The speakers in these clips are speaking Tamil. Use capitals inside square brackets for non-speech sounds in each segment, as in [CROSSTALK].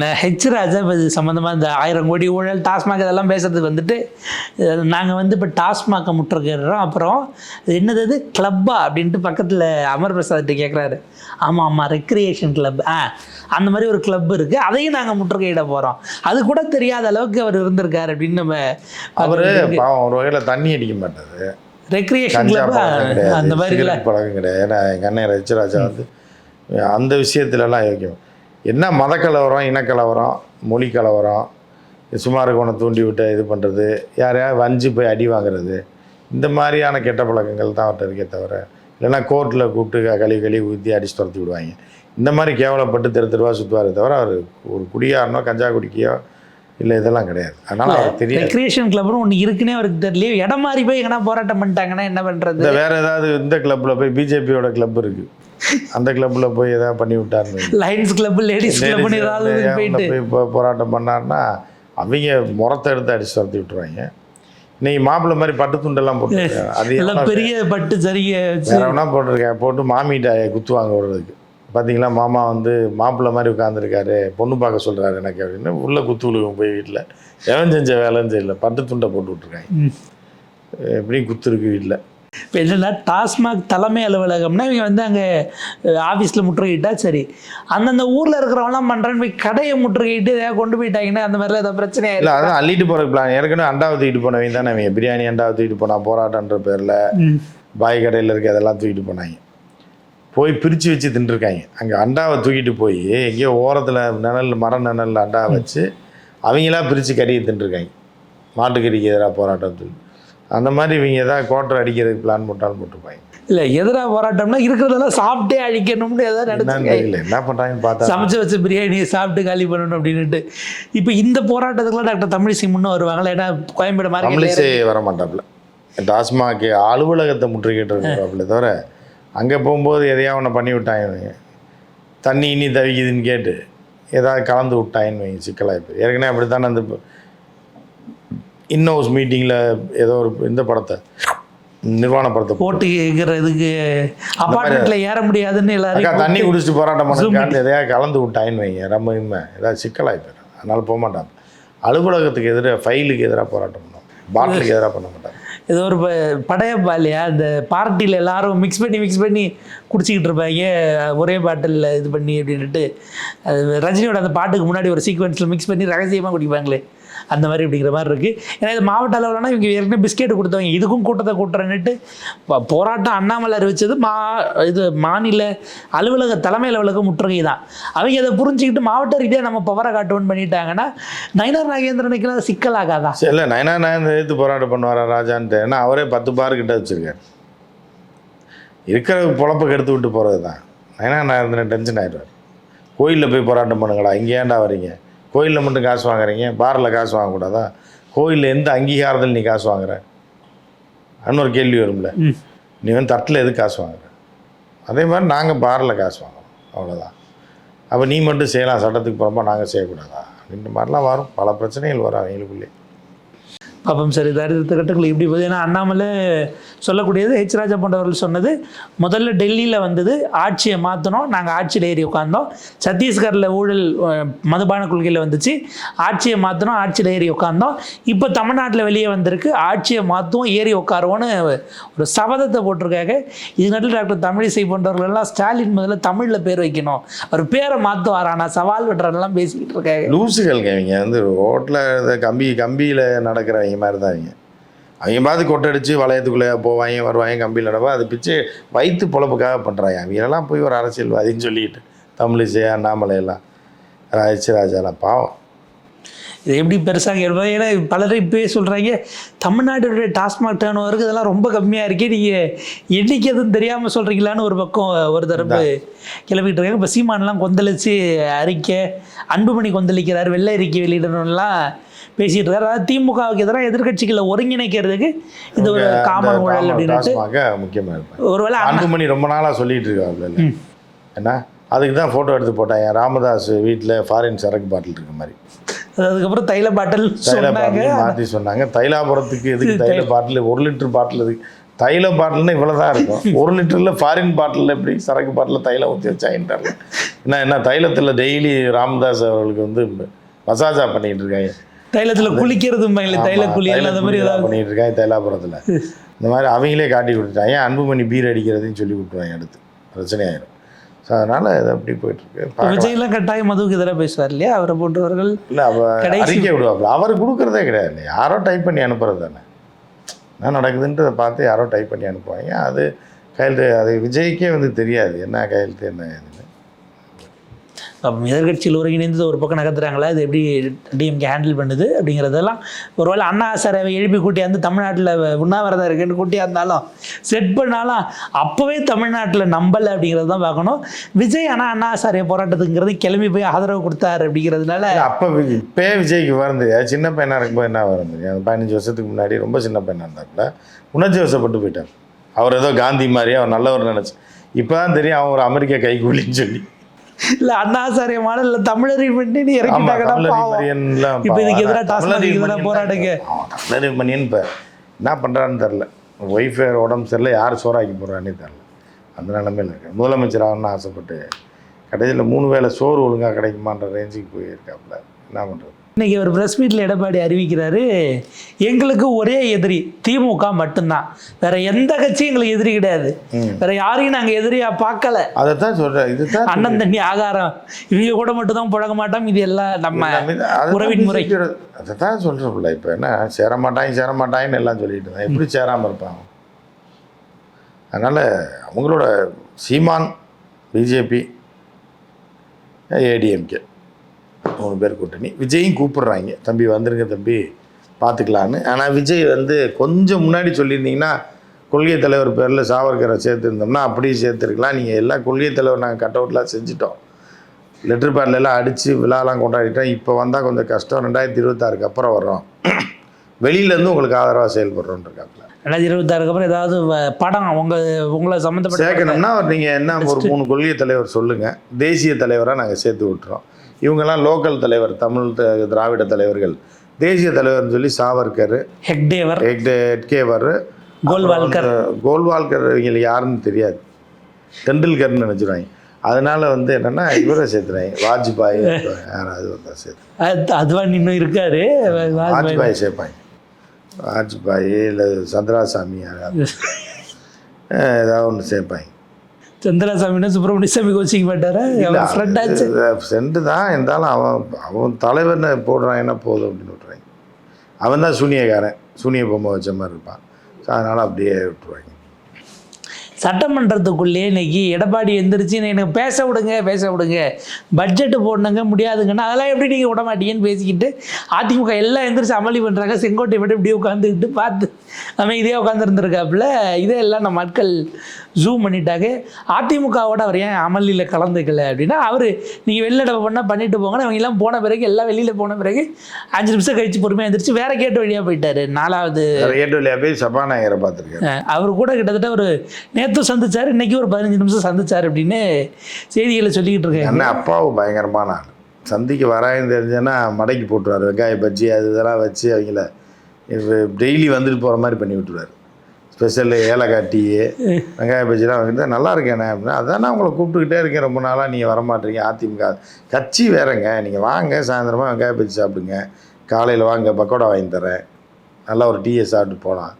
நான் ஹெச் ராஜா இது சம்மந்தமாக இந்த ஆயிரம் கோடி ஊழல் டாஸ்மாக் இதெல்லாம் பேசுறதுக்கு வந்துட்டு நாங்கள் வந்து இப்போ டாஸ்மாகை முற்றுகிறோம் அப்புறம் என்னது இது கிளப்பா அப்படின்ட்டு பக்கத்தில் அமர் பிரசாத்கிட்ட கேட்குறாரு ஆமாம் ஆமாம் ரெக்ரியேஷன் கிளப் ஆ அந்த மாதிரி ஒரு கிளப் இருக்குது அதையும் நாங்கள் முற்றுகையிட போகிறோம் அது கூட தெரியாத அளவுக்கு அவர் இருந்திருக்காரு அப்படின்னு நம்ம அவரு ஒரு வகையில் தண்ணி அடிக்க மாட்டாரு. ரெக்ரியேஷன் கிளப் அந்த மாதிரி பழக்கம் கிடையாது. ஏன்னா எங்கள் அண்ணன் ரச்சிராஜா வந்து அந்த விஷயத்துலலாம் யோக்கியம் என்ன மத கலவரம் இனக்கலவரம் மொழி கலவரம் சும்மா இருக்கவனை தூண்டி விட்டு இது பண்ணுறது யாரையாவது வஞ்சி போய் அடி வாங்குறது இந்த மாதிரியான கெட்ட பழக்கங்கள் தான் அவர்கிட்ட இருக்கே தவிர இல்லைன்னா கோர்ட்டில் கூப்பிட்டு க- கழுவி கழுவி ஊற்றி அடிச்சு துரத்தி விடுவாங்க. இந்த மாதிரி கேவலப்பட்டு தெரு தெருவா சுற்றுவாரே தவிர அவர் ஒரு குடியாரனோ கஞ்சா குடிக்கையோ இல்லை இதெல்லாம் கிடையாது. அதனால் அவருக்கு தெரியாது. ரெக்ரியேஷன் கிளப்னு ஒன்று இருக்குன்னே அவருக்கு தெரியல இடம் மாறி போய் எங்கன்னா போராட்டம் பண்ணிட்டாங்கன்னா என்ன பண்ணுறது வேற ஏதாவது இந்த கிளப்ல போய் பிஜேபியோட கிளப் இருக்கு. அந்த கிளப்ல போய் ஏதாவது பண்ணி விட்டாருன்னு லைன்ஸ் கிளப் லேடிஸ் கிளப்னு ஏதாவது போயிட்டு. போய் போராட்டம் பண்ணாருன்னா அவங்க முறத்தை எடுத்து அடிச்சு துரத்தி விட்டுருவாங்க. இன்னைக்கு மாப்பிள்ளை மாதிரி பட்டு துண்டெல்லாம் போட்டுருக்காங்க அது [LAUGHS] எல்லாம் பெரிய பட்டு வேற வேணா போட்டிருக்கேன் போட்டு மாமிகிட்ட குத்துவாங்க விடுறதுக்கு பார்த்தீங்களா மாமா வந்து மாப்பிள்ளை மாதிரி உட்காந்துருக்காரு பொண்ணு பார்க்க சொல்றாரு எனக்கு அப்படின்னு. உள்ள குத்து விழுகும் போய் வீட்டில் எவன் செஞ்ச வேலைன்னு தெரியல பட்டு துண்டை போட்டு விட்ருக்காங்க. எப்படியும் குத்து இருக்கு வீட்டில் இப்போ என்னன்னா டாஸ்மாக் தலைமை அலுவலகம்னா இவங்க வந்து அங்கே ஆஃபீஸில் முற்றுகையிட்டா சரி. அந்தந்த ஊரில் இருக்கிறவங்களாம் பண்ணுறேன்னு போய் கடையை முற்றுகையிட்டு ஏதாவது கொண்டு போயிட்டாங்கன்னா அந்த மாதிரிலாம் ஏதாவது பிரச்சனை இல்லை அதான் அள்ளிட்டு போகிற பிளான் ஏற்கனவே அண்டாவை தூக்கிட்டு போனவங்க தானே அவங்க பிரியாணி அண்டாவை தூக்கிட்டு போனா போராட்டன்ற பேரில். பாய் கடையில் இருக்க அதெல்லாம் தூக்கிட்டு போனாங்க. போய் பிரித்து வச்சு தின்றுருக்காங்க. அங்கே அண்டாவை தூக்கிட்டு போய் எங்கேயோ ஓரத்தில் நிழல் மர நிழலில் அண்டாவை வச்சு அவங்களா பிரித்து கறியை தின்றுருக்காங்க. மாட்டுக்கறிக்கு எதிராக போராட்டம் சொல்லி அந்த மாதிரி இவங்க ஏதாவது கோட்டர் அடிக்கிறதுக்கு பிளான் போட்டாலும் போட்டிருப்பாங்க இல்லை எதிராக போராட்டம்னா இருக்கிறதெல்லாம் சாப்பிட்டே அழிக்கணும்னு ஏதாவது நினச்சிங்க தெரியல. என்ன பண்ணுறாங்கன்னு பார்த்தா சமைச்சு வச்ச பிரியாணியை சாப்பிட்டு காலி பண்ணணும் அப்படின்னுட்டு. இப்போ இந்த போராட்டத்துக்குலாம் டாக்டர் தமிழிசை முன்ன வருவாங்களா ஏன்னா கோயம்பேடு மாதிரி தமிழிசை வர மாட்டாப்புல டாஸ்மாக் அலுவலகத்தை முற்றுகிட்டு இருக்கிறாப்புல தவிர அங்கே போகும்போது எதையா ஒன்று பண்ணி விட்டாங்க. தண்ணி இனி தவிக்குதுன்னு கேட்டு ஏதாவது கலந்து விட்டாயின்னு வைங்க சிக்கலாக இப்போ. ஏற்கனவே அப்படி தானே அந்த இன்னோஸ் மீட்டிங்கில் ஏதோ ஒரு இந்த படத்தை நிர்வாண படத்தை போட்டு. போட்டு கேட்கறதுக்கு அப்பார்ட்மெண்ட்ல ஏற முடியாதுன்னு எல்லாரும் தண்ணி குடிச்சிட்டு போராட்டம் பண்ணுறான்னு எதையாவது கலந்து விட்டாயின்னு வைங்க ரொம்ப இன்மை. ஏதாவது சிக்கலாகி போயிடும். அதனால் போக மாட்டாங்க. அலுவலகத்துக்கு எதிராக ஃபைலுக்கு எதிராக போராட்டம் பண்ணுவோம் பாட்டிலுக்கு எதிராக பண்ண மாட்டாங்க. ஏதோ ஒரு படையப்பா இல்லையா இந்த பார்ட்டியில் எல்லாரும் மிக்ஸ் பண்ணி மிக்ஸ் பண்ணி குடிச்சிக்கிட்டு இருப்பாங்க. ஒரே பாட்டிலில் இது பண்ணி அப்படின்ட்டு ரஜினியோட அந்த பாட்டுக்கு முன்னாடி ஒரு சீக்வன்ஸில் மிக்ஸ் பண்ணி ரகசியமாக குடிப்பாங்களே. அந்த மாதிரி இப்படிங்கிற மாதிரி இருக்குது ஏன்னா இது மாவட்ட அளவில்னா இவங்க ஏற்கனவே பிஸ்கெட் கொடுத்தவங்க. இதுக்கும் கூட்டத்தை கூட்டுறேன்னுட்டு போராட்டம் அண்ணாமலை அறிவித்தது மா இது மாநில அலுவலக தலைமை அலுவலக முற்றுகை தான். அவங்க அதை புரிஞ்சுக்கிட்டு மாவட்ட ரீதியாக நம்ம பவரை காட்டுவோன்னு பண்ணிட்டாங்கன்னா நயனார் நாகேந்திரனுக்கு சிக்கலாகாதா சரி இல்லை நயனா நாகேந்திரன் எடுத்து போராட்டம் பண்ணுவாரா ராஜான்ட்டு? ஏன்னா அவரே பத்து பார் கிட்ட வச்சிருக்காரு. இருக்கிற பொழப்பை கெடுத்து விட்டு போகிறது தான் நயனா நாகேந்திரன் டென்ஷன் ஆகிடுவார் கோயிலில் போய் போராட்டம் பண்ணுங்களா இங்கே ஏன்டா வரீங்க? கோயிலில் மட்டும் காசு வாங்குறீங்க? பாரில் காசு வாங்கக்கூடாதா? கோயிலில் எந்த அங்கீகாரத்தில் நீ காசு வாங்குற? அன்னு ஒரு கேள்வி வரும்ல. நீ வந்து தட்டில் எதுக்கு காசு வாங்குற? அதே மாதிரி நாங்கள் பாரில் காசு வாங்குறோம். அவ்வளோதான் அப்போ நீ மட்டும் செய்யலாம். சட்டத்துக்கு புறம்பா நாங்கள் செய்யக்கூடாதா? அப்படின்ற மாதிரிலாம் வரும். பல பிரச்சனைகள் வரும் அவங்களுக்குள்ளே. பாப்பம் சரி தரித்திர கட்டங்கள் இப்படி போகுது. ஏன்னா அண்ணாமலை சொல்லக்கூடியது ஹெச் ராஜா போன்றவர்கள் சொன்னது முதல்ல டெல்லியில் வந்தது ஆட்சியை மாற்றணும் நாங்கள் ஆட்சியில் ஏறி உட்காந்தோம் சத்தீஸ்கரில் ஊழல் மதுபான கொள்கையில் வந்துச்சு. ஆட்சியை மாற்றணும் ஆட்சியில் ஏறி உட்காந்தோம் இப்போ தமிழ்நாட்டில் வெளியே வந்திருக்கு. ஆட்சியை மாற்றுவோம் ஏறி உட்காருவோன்னு ஒரு சபதத்தை போட்டிருக்காங்க. இது நடுவில் டாக்டர் தமிழிசை போன்றவர்கள் எல்லாம் ஸ்டாலின் முதல்ல தமிழில் பேர் வைக்கணும். அவர் பேரை மாற்றுவார் ஆனால் சவால் விடுறதெல்லாம் பேசிக்கிட்டு இருக்காங்க. லூசுகள் இவங்க. வந்து ரோட்டில் கம்பி கம்பியில் நடக்கிறவங்க மாதிரி தான் இவங்க. அவங்க பார்த்து கொட்டடிச்சு வளையத்துக்குள்ளே போவாங்க வருவாங்க கம்பியில் நடப்பா அது பிச்சு வயிற்று பொழப்புக்காக பண்ணுறாங்க அவங்களெல்லாம் போய் ஒரு அரசியல்வாதின்னு சொல்லிக்கிட்டு தமிழிசை அண்ணாமலை எல்லாம் ராஜ ராஜாலாம் பாவம். இது எப்படி பெருசாக இருப்பது ஏன்னா பலரும் இப்போயே சொல்கிறாங்க தமிழ்நாட்டுடைய டாஸ்மாக் டேர்ன் ஓவருக்கு இதெல்லாம் ரொம்ப கம்மியாக இருக்கே நீங்கள் என்னைக்கு எதுவும் தெரியாமல் சொல்கிறீங்களான்னு ஒரு பக்கம் ஒரு தரப்பு கிளப்பிட்டு இருக்காங்க. இப்போ சீமான்லாம் கொந்தளிச்சு அறிக்கை அன்புமணி கொந்தளிக்கிறார் வெள்ளை அறிக்கை வெளியிடணும்லாம் பேசிகிட்டு இருக்காரு. அதாவது திமுகவுக்கு எதிராக எதிர்க்கட்சிகளை ஒருங்கிணைக்கிறதுக்கு இது ஒரு காமன் ஊழல் டாஸ்மாக முக்கியமாக ஒருவேளை அன்புமணி ரொம்ப நாளாக சொல்லிட்டு இருக்காப்புல என்ன? அதுக்கு தான் ஃபோட்டோ எடுத்து போட்டாங்க ராமதாஸ் வீட்டில் ஃபாரின் சரக்கு பாட்டில் இருக்க மாதிரி. அது அதுக்கப்புறம் தைல பாட்டில் தைல பாட்டில் மாற்றி சொன்னாங்க. தைலாபுரத்துக்கு எதுக்கு தைல பாட்டில் ஒரு லிட்டர் பாட்டில் இருக்கு தைல பாட்டில்னா இவ்வளோ தான் இருக்கும். [LAUGHS] ஒரு லிட்டரில் ஃபாரின் பாட்டில் எப்படி சரக்கு பாட்டில் தைலம் ஊற்றி வச்சாங்கன்றாங்க. என்ன என்ன தைலத்தில் டெய்லி ராமதாஸ் அவர்களுக்கு வந்து மசாஜா பண்ணிட்டு இருக்காங்க. தைலத்துல குளிக்கிறது தைல குளியல் அந்த மாதிரி ஏதாவது பண்ணிட்டு இருக்காங்க தைலாபுரத்தில். இந்த மாதிரி அவங்களே காட்டி கொடுத்துட்டாங்க. ஏன் அன்புமணி பீர் அடிக்கிறதையும் சொல்லி கொடுத்துருவாங்க அடுத்து. பிரச்சனை ஆயிரும் ஸோ அதனால் இது அப்படி போயிட்டுருக்கு. விஜய்லாம் கட்டாயம் மதுவுக்கு எதிராக பேசுவார் இல்லையா? அவரை போன்றவர்கள் இல்லை அவ கடைசி- அறிக்கை விடுவாப்புல. அவர் கொடுக்குறதே கிடையாது. யாரோ டைப் பண்ணி அனுப்புறது தானே. என்ன நடக்குதுன்றதை பார்த்து யாரோ டைப் பண்ணி அனுப்புவாங்க. அது கையெழுத்து அது விஜய்க்கே வந்து தெரியாது. என்ன கையெழுத்து என்ன அப்போ எதிர்கட்சியில் ஒருங்கிணைந்து ஒரு பக்கம் நகர்த்துறாங்களா இது எப்படி டிஎம்கே ஹேண்டில் பண்ணுது அப்படிங்கிறதெல்லாம் ஒருவேளை அண்ணா சாரை எழுப்பி கூட்டியாந்து தமிழ்நாட்டில் உண்ணாவிரதம் இருக்குன்னு கூட்டியாந்தாலும் செட் பண்ணாலும் அப்போவே தமிழ்நாட்டில் நம்பலை அப்படிங்கிறது தான் பார்க்கணும். விஜய் ஆனால் அண்ணா சாரை போராட்டத்துங்கிறது கிளம்பி போய் ஆதரவு கொடுத்தாரு அப்படிங்கிறதுனால அப்போ பே விஜய்க்கு வரும் சின்ன பையனாக இருக்கும்போது என்ன வரும் பதினஞ்சு வருஷத்துக்கு முன்னாடி ரொம்ப சின்ன பையனாக இருந்தாப்புல உணர்ச்சி வசப்பட்டு போயிட்டார். அவர் ஏதோ காந்தி மாதிரி அவர் நல்லவர் நினச்சி. இப்போ தான் தெரியும் அவன் ஒரு அமெரிக்க கைகூலின்னு சொல்லி. இல்லை அண்ணா சாரை மாடல தமிழரை பண்ணி இறக்கிட்டாங்கன்னா இப்போ இதுக்கு எதிராக. டாஸ்மாக் எதிராக போராடுங்க அவன் தமிழர் மணியன் இப்போ என்ன பண்ணுறான்னு தெரில ஒய்ஃப் உடம்பு சரியில்லை யார் சோறாக்கி போடுறான்னே தெரில அந்த நிலமையில இருக்கு. முதலமைச்சர் ஆகணும்னு ஆசைப்பட்டு கடைசியில் மூணு வேளை சோறு ஒழுங்காக கிடைக்குமான்ற ரேஞ்சுக்கு போயிருக்காப்புல. என்ன பண்ணுறது இன்னைக்கு ஒரு ப்ரெஸ் மீட்டில் எடப்பாடி அறிவிக்கிறாரு எங்களுக்கு ஒரே எதிரி திமுக மட்டும்தான். வேற எந்த கட்சியும் எங்களுக்கு எதிரி கிடையாது. வேற யாரையும் நாங்கள் எதிரியா பார்க்கல. அதை தான் சொல்கிறேன் இதுதான் அண்ணன் தண்ணி ஆகாரம். இவங்க கூட மட்டும்தான் புழங்க மாட்டோம் இது எல்லாம் நம்ம உறவின் முறை. அதை தான் சொல்கிறப்பில்ல இப்போ என்ன சேர மாட்டாங்க சேர மாட்டாங்கன்னு எல்லாம் சொல்லிட்டு இருந்தான் எப்படி சேராமல் இருப்பாங்க? அதனால் அவங்களோட சீமான் பிஜேபி ஏடிஎம்கே மூணு பேர் கூட்டணி. விஜயும் கூப்பிடுறாங்க. தம்பி வந்துருங்க தம்பி பார்த்துக்கலான்னு. ஆனால் விஜய் வந்து கொஞ்சம் முன்னாடி சொல்லியிருந்தீங்கன்னா கொள்கை தலைவர் பேரில் சாவர்கரை சேர்த்துருந்தோம்னா அப்படியே சேர்த்துருக்கலாம். நீங்கள் எல்லா கொள்கை தலைவர் நாங்கள் கட் அவுட்லாம் செஞ்சுட்டோம். லெட்டர் பேட்ல எல்லாம் அடித்து விழாலாம் கொண்டாடிட்டோம். இப்போ வந்தால் கொஞ்சம் கஷ்டம். ரெண்டாயிரத்தி இருபத்தாறுக்கு அப்புறம் வர்றோம். வெளியிலேருந்து உங்களுக்கு ஆதரவாக செயல்படுறோன்னு இருக்காப்புல ரெண்டாயிரத்தி இருபத்தாறுக்கு அப்புறம் ஏதாவது படம் உங்க உங்களை சம்மந்தப்பட்ட சேர்க்கணும்னா நீங்கள் என்ன ஒரு மூணு கொள்கை தலைவர் சொல்லுங்கள் தேசிய தலைவராக நாங்கள் சேர்த்து விட்டுறோம். இவங்கெல்லாம் லோக்கல் தலைவர் தமிழ் திராவிட தலைவர்கள். தேசிய தலைவர்னு சொல்லி சாவர்கர் ஹெக்டேவர். எக்டே எட்கேவர் கோல்வால்கர். கோல்வால்கர் இவங்க யாருன்னு தெரியாது. தெண்டுல்கர்னு நினச்சிடுவாங்க அதனால வந்து என்னென்னா இவரை சேர்த்துறாங்க. வாஜ்பாய் யாராவது வந்தால் சேர்த்து. அது- அதுவான் இன்னும் இருக்காரு. வாஜ்பாய். சேர்ப்பாங்க. வாஜ்பாய் இல்லை சந்திராசாமி யாராவது. [LAUGHS] ஏதாவது ஒன்று சேர்ப்பாங்க. சந்திராசாமினா சுப்பிரமணிய சாமி கோச்சிக்க மாட்டாரா? ஃப்ரெண்ட் ஆச்சு. சென்று தான். இருந்தாலும் அவன் அவன் தலைவர்னு போடுறான் என்ன போதும் அப்படின்னு விட்றாங்க அவன் தான் சூனியக்காரன். சூனிய பொம்மை வச்ச மாதிரி இருப்பான். ஸோ அதனால் அப்படியே விட்டுருவாங்க. சட்டமன்றத்துக்குள்ளேயே இன்னைக்கு எடப்பாடி எந்திரிச்சு எனக்கு பேச விடுங்க பேச விடுங்க. பட்ஜெட்டு போடணுங்க முடியாதுங்கன்னா அதெல்லாம் எப்படி நீங்கள் விட மாட்டீங்கன்னு பேசிக்கிட்டு அதிமுக எல்லாம் எந்திரிச்சு அமளி பண்ணுறாங்க செங்கோட்டை மட்டும் இப்படியே உட்காந்துக்கிட்டு பார்த்து உட்காந்துருந்துருக்காப்புல இதே எல்லாம் நம்ம மக்கள் ஜூம் பண்ணிட்டாங்க. அதிமுகவோட அவர் ஏன் அமளியில் கலந்துக்கல அப்படின்னா அவர் நீங்கள் வெளிநடப்பு பண்ணால் பண்ணிட்டு போங்கன்னு அவங்க எல்லாம் போன பிறகு எல்லாம் வெளியில் போன பிறகு அஞ்சு நிமிஷம் கழிச்சு பொறுமையாக எந்திரிச்சு வேற கேட்டு வழியாக போயிட்டாரு. நாலாவது ஏட்டு வழியாக போய் சபாநாயகரை பார்த்துருக்கேன் அவர் கூட கிட்டத்தட்ட ஒரு நேற்று சந்திச்சார் இன்னைக்கு ஒரு பதினஞ்சு நிமிஷம் சந்திச்சார் அப்படின்னு செய்திகளை சொல்லிக்கிட்டு இருக்காங்க அண்ணன் அப்பாவும் பயங்கரமான சந்திக்கு வராங்கன்னு தெரிஞ்சேன்னா மடக்கி போட்டுருவார். வெங்காய பஜ்ஜி அது இதெல்லாம் வச்சு அவங்கள டெய்லி வந்துட்டு போகிற மாதிரி பண்ணி விட்டுருவார். ஸ்பெஷல் ஏலக்காய் டீ வெங்காய பஜ்ஜிலாம் வாங்கிட்டு நல்லா இருக்கேண்ணே அப்படின்னா அதான் நான் உங்களை கூப்பிட்டுக்கிட்டே இருக்கேன் ரொம்ப நாளாக நீங்கள் வரமாட்டீங்க அதிமுக. கட்சி வேறங்க நீங்கள் வாங்க சாயந்தரமாக வெங்காய பஜ்ஜி சாப்பிடுங்க. காலையில் வாங்க பக்கோடா வாங்கி தரேன். நல்லா ஒரு டீயை சாப்பிட்டு போகலாம்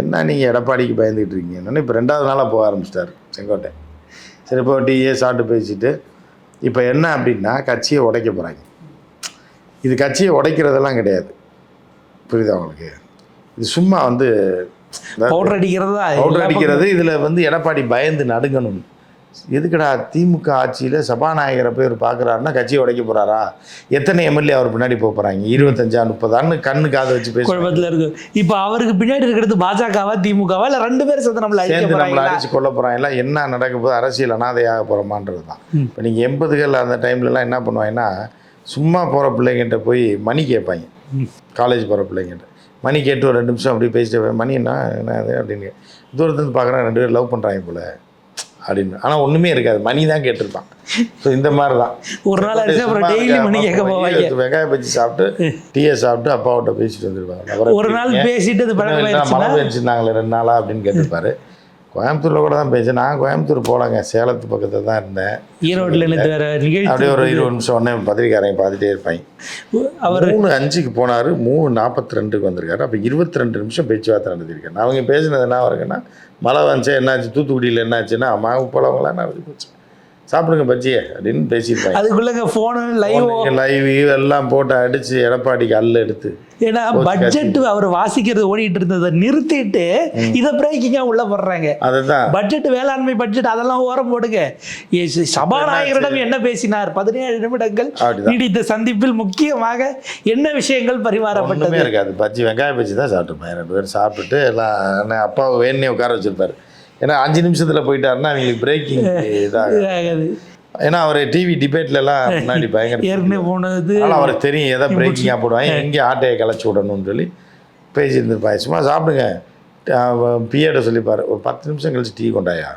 என்ன நீங்கள் எடப்பாடிக்கு பயந்துக்கிட்டு இருக்கீங்கன்னு இப்போ ரெண்டாவது நாளாக போக ஆரம்பிச்சிட்டாரு செங்கோட்டை. சரி இப்போ டீயே சாப்பிட்டு பேசிட்டு இப்போ என்ன அப்படின்னா கட்சியை உடைக்க போகிறாங்க இது கட்சியை உடைக்கிறதெல்லாம் கிடையாது. புரியுதா உங்களுக்கு? இது சும்மா வந்து பவுடர் அடிக்கிறதா? பவுடர் அடிக்கிறது இதில் வந்து எடப்பாடி பயந்து நடுங்கணும். எதுக்குடா திமுக ஆட்சியில் சபாநாயகரை போய் அவர் பார்க்குறாருன்னா கட்சியை உடைக்க போகிறாரா எத்தனை எம்எல்ஏ அவர் பின்னாடி போக போகிறாங்க இருபத்தஞ்சா முப்பதான்னு கண்ணு காதை வச்சு பேச குழப்பத்தில் இருக்கு. இப்போ அவருக்கு பின்னாடி இருக்கிறது பாஜகவா திமுகவா? இல்லை ரெண்டு பேரும் சேர்ந்து நம்மளை சேர்ந்து நம்மளை அடிச்சு கொல்ல போகிறாங்களா என்ன நடக்க போகுது? அரசியல் அனாதையாக போகிறோமான்றது தான். இப்போ நீங்கள் எண்பதுகள் அந்த டைம்லலாம் என்ன பண்ணுவாங்கன்னா சும்மா போகிற பிள்ளைங்கிட்ட போய் மணி கேட்பாங்க. காலேஜ் போகிற பிள்ளைங்கிட்ட மணி கேட்டு ஒரு ரெண்டு நிமிஷம் அப்படியே பேசிட்டு மணி என்ன என்ன அது அப்படின்னு. தூரத்துலேருந்து பார்க்குறேன் ரெண்டு பேரும் லவ் பண்ணுறாங்க போல அப்படின்னு. ஆனால் ஒன்றுமே இருக்காது. மணி தான் கேட்டிருப்பான். ஸோ இந்த மாதிரி தான் ஒரு நாள் டெய்லி மணி கேட்க போவாங்க. வெங்காய பஜ்ஜி சாப்பிட்டு டீயை சாப்பிட்டு அப்பாவிட்ட பேசிட்டு வந்துருப்பாங்க. ஒரு நாள் பேசிட்டு மழை பெஞ்சிருந்தாங்களே ரெண்டு நாளா அப்படின்னு கேட்டிருப்பாரு. கோயம்புத்தூரில் கூட தான் பேசி நான் கோயம்புத்தூர் போகலங்க சேலத்து பக்கத்தில் தான் இருந்தேன். ஈரோட்டில் அப்படியே ஒரு இருபது நிமிஷம் உடனே பத்திரிக்காரங்க பார்த்துட்டே இருப்பாங்க அவர் மூணு அஞ்சுக்கு போனார். மூணு நாற்பத்தி ரெண்டுக்கு வந்திருக்காரு. அப்போ இருபத்தி ரெண்டு நிமிஷம் பேச்சுவார்த்தை நடத்திருக்காரு அவங்க பேசினது என்ன இருக்குன்னா மழை வந்துச்சு என்னாச்சு? தூத்துக்குடியில் என்னாச்சுன்னா மாவு பழவங்களாம் நடந்து போச்சு சாப்பிடுங்க பஜ்ஜியை அப்படின்னு பேசியிருப்பாங்க. அதுக்குள்ளங்க ஃபோனு லைவ் லைவ் எல்லாம் போட்டு அடித்து எடப்பாடிக்கு அல்ல எடுத்து ஏன்னா பட்ஜெட் அவர் வாசிக்கிறது ஓடிட்டு இருந்ததை நிறுத்திட்டு இதை பிரேக்கிங்காக உள்ள போடுறாங்க. அதுதான். பட்ஜெட் வேளாண்மை பட்ஜெட் அதெல்லாம் ஓரம் போடுங்க. சபாநாயகரிடம் என்ன பேசினார்? பதினேழு நிமிடங்கள். நீடித்த சந்திப்பில் முக்கியமாக என்ன விஷயங்கள் பரிமாறப்பட்டது? இருக்காது. பஜ்ஜி வெங்காய பஜ்ஜி தான் சாப்பிட்டுருப்பேன் ரெண்டு பேரும் சாப்பிட்டுட்டு எல்லாம் அப்பாவை வேணே உட்கார வச்சிருப்பாரு. ஏன்னா அஞ்சு நிமிஷத்தில் போயிட்டாருன்னா அவங்களுக்கு பிரேக்கிங் இதாக இதாகுது. ஏன்னா அவர் டிவி டிபேட்லலாம் முன்னாடி பயங்கர ஏற்கனவே போனது அவருக்கு தெரியும் எதை பிரேக்கிங்காக போடுவாங்க. எங்கே ஆட்டையை களைச்சி விடணும்னு சொல்லி பேசியிருந்திருப்பாங்க சும்மா சாப்பிடுங்க. பிஏட சொல்லிப்பார். ஒரு பத்து நிமிஷம் கழிச்சு டீ கொண்டாயா?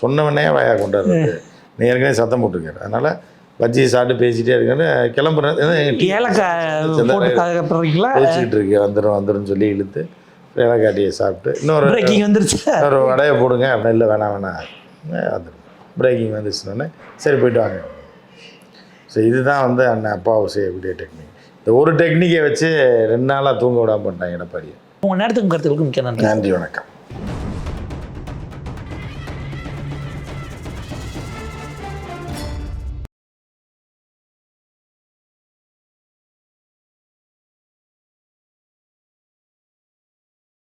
சொன்னவனே வாயா கொண்டாரு. நீ ஏற்கனவே சத்தம் போட்டிருக்காரு அதனால் பஜ்ஜி சாப்பிட்டு பேசிகிட்டே இருக்காரு. கிளம்புறேன் ஏலக்காய் இருக்கு. வந்துடும் வந்துடும் சொல்லி இழுத்து. ஏலக்காட்டியை சாப்பிட்டு இன்னொரு பிரேக்கிங் வந்துருச்சு. ஒரு வடையை போடுங்க. அப்படின்னா இல்லை வேணாம் வேணாம். வந்துடும் பிரேக்கிங் வந்துச்சுன்னொன்னே சரி போயிட்டு வாங்க. ஸோ இதுதான் வந்து அண்ணன் அப்பாவை செய்யக்கூடிய டெக்னிக் இந்த ஒரு டெக்னிக்கை வச்சு ரெண்டு நாளாக தூங்க விடாம பண்ணிட்டாங்க எடப்பாடியை. உங்க நேரத்துக்கு கருத்துக்களுக்கு மிக்க நன்றி. நன்றி வணக்கம்.